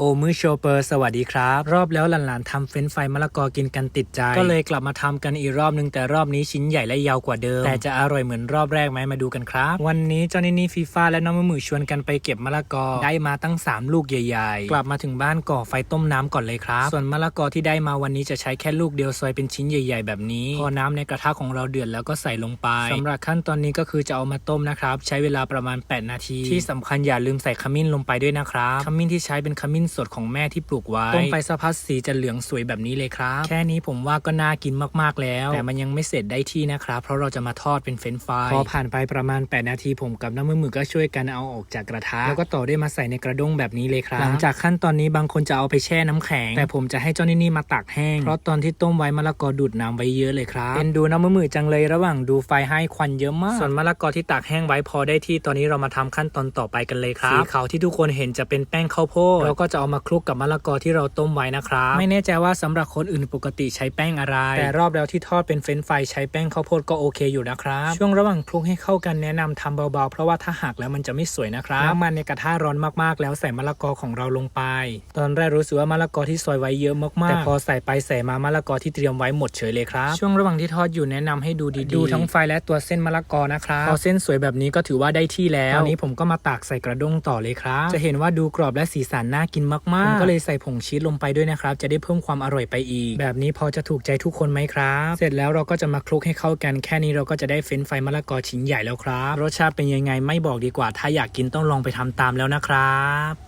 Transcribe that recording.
โอมือโชเปอร์สวัสดีครับ รอบแล้วหลานๆทำเฟรนฟรายมะละกอกินกันติดใจ ก็เลยกลับมาทำกันอีกรอบนึงแต่รอบนี้ชิ้นใหญ่และยาวกว่าเดิม แต่จะอร่อยเหมือนรอบแรกไหมมาดูกันครับ วันนี้เจ้านินี่ฟีฟ้าและน้องมือมือชวนกันไปเก็บมะละกอได้มาตั้ง 3 ลูกใหญ่ ๆ กลับมาถึงบ้านก่อไฟต้มน้ำก่อนเลยครับ ส่วนมะละกอที่ได้มาวันนี้จะใช้แค่ลูกเดียวซอยเป็นชิ้นใหญ่ ๆ แบบนี้ พอน้ำในกระทะของเราเดือดแล้วก็ใส่ลงไปสำหรับขั้นตอนนี้ก็คือจะเอามาต้มนะครับใช้เวลาประมาณ 8 นาที ที่สำคัญอย่าลืมใส่ขมิ้นลงไปด้วยนะครับขมิ้นที่ใช้เป็นขมิ้นสดของแม่ที่ปลูกไว้ต้มไปสักพักสีจะเหลืองสวยแบบนี้เลยครับ แค่นี้ผมว่าก็น่ากินมากๆแล้ว แต่มันยังไม่เสร็จได้ที่นะครับ เพราะเราจะมาทอดเป็นเฟรนช์ฟรายพอผ่านไปประมาณ 8 นาทีผมกับน้ำมือมือก็ช่วยกันเอาออกจากกระทะ แล้วก็ต่อด้วยมาใส่ในกระด้งแบบนี้เลยครับ หลังจากขั้นตอนนี้บางคนจะเอาไปแช่น้ำแข็ง แต่ผมจะให้เจ้านี่นี่มาตากแห้ง เพราะตอนที่ต้มไว้มะละกอดูดน้ำไว้เยอะเลยครับเป็นดูน้ำมือมือจังเลยระหว่างดูไฟให้ควันเยอะมาก ส่วนมะละกอที่ตากแห้งไว้พอได้ที่ตอนนี้เรามาทำขั้นตอนต่อไปกันเลยครับสีขาวที่ทุกคนเห็นจะเป็นแป้งข้าวโพดเราก็จะเอามาคลุกกับมะละกอที่เราต้มไว้นะครับไม่แน่ใจว่าสำหรับคนอื่นปกติใช้แป้งอะไร แต่รอบแล้วที่ทอดเป็นเฟรนช์ฟรายใช้แป้งข้าวโพดก็โอเคอยู่นะครับช่วงระหว่างคลุกให้เข้ากันแนะนำทำเบาๆ เพราะว่าถ้าหักแล้วมันจะไม่สวยนะครับน้ำมันในกระทะร้อนมากๆ แล้วใส่มะละกอของเราลงไป ตอนแรกรู้สึกว่ามะละกอที่ซอยไว้เยอะมากๆแต่พอใส่ไปใส่มามะละกอที่เตรียมไว้หมดเฉยเลยครับช่วงระหว่างที่ทอดอยู่แนะนำให้ดูดีๆดูทั้งไฟและตัวเส้นมะละกอนะครับพอเส้นสวยแบบนี้ก็ถือว่าได้ที่แล้วตอนนี้ผมก็มาตากใส่กระด้งต่อเลยครับจะเห็นว่าดูกรอบและสีสันน่ากินมากๆผมก็เลยใส่ผงชีสลงไปด้วยนะครับ จะได้เพิ่มความอร่อยไปอีก แบบนี้พอจะถูกใจทุกคนไหมครับ เสร็จแล้วเราก็จะมาคลุกให้เข้ากันแค่นี้เราก็จะได้เฟรนไฟรายมะละกอชิ้นใหญ่แล้วครับ รสชาติเป็นยังไงไม่บอกดีกว่า ถ้าอยากกินต้องลองไปทำตามแล้วนะครับ